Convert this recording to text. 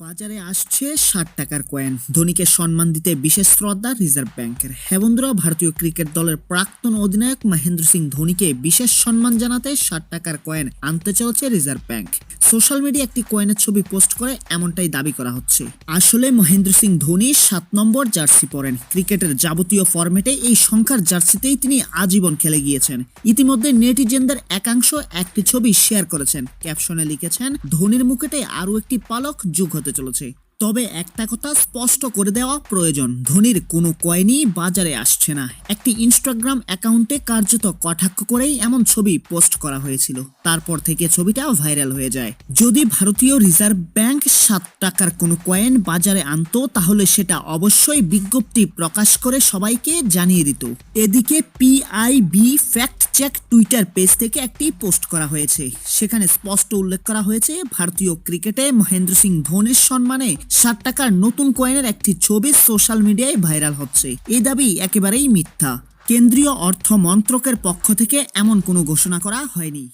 বাজারে আসছে ষাট টাকার কয়েন ধোনিকে সম্মান দিতে বিশেষ শ্রদ্ধা রিজার্ভ ব্যাংকের। হ্যাঁ ভারতীয় ক্রিকেট দলের প্রাক্তন অধিনায়ক মহেন্দ্র সিং ধোনিকে বিশেষ সম্মান জানাতে ষাট টাকার কয়েন আনতে চলছে রিজার্ভ ব্যাংক। সোশ্যাল মিডিয়া একটি কয়েনের ছবি পোস্ট করে এমনটাই দাবি করা হচ্ছে। আসলে মহেন্দ্র সিং ধোনি সাত নম্বর জার্সি পরেন। ক্রিকেটের যাবতীয় ফরম্যাটে এই সংখ্যার জার্সিতেই তিনি আজীবন খেলে গিয়েছেন। ইতিমধ্যে নেটিজেনদের একাংশ একটি ছবি শেয়ার করেছেন। ক্যাপশনে লিখেছেন, ধোনির মুকেটে আরও একটি পালক যুগ হতে চলেছে। তবে একটা কথা স্পষ্ট করে দেওয়া প্রয়োজন। ধোনির কোনো কয়েনই বাজারে আসছে না। একটি ইনস্টাগ্রাম অ্যাকাউন্টে কার্যত কটাক্ষ করেই এমন ছবি পোস্ট করা হয়েছিল। তারপর থেকে ছবিটা ভাইরাল হয়ে যায়। যদি ভারতীয় রিজার্ভ ব্যাংক সাত টাকার কোনো কয়েন বাজারে আনতো, তাহলে সেটা অবশ্যই বিজ্ঞপ্তি প্রকাশ করে সবাইকে জানিয়ে দিত। এদিকে PIB fact check Twitter page থেকে একটি পোস্ট করা হয়েছে। সেখানে স্পষ্ট উল্লেখ করা হয়েছে, ভারতীয় ক্রিকেটে মহেন্দ্র সিং ধোনির সম্মানে ষাট টাকার নতুন কয়েনের একটি ছবি সোশ্যাল মিডিয়ায় ভাইরাল হচ্ছে। এই দাবি একেবারেই মিথ্যা। কেন্দ্রীয় অর্থ মন্ত্রকের পক্ষ থেকে এমন কোনো ঘোষণা করা হয়নি।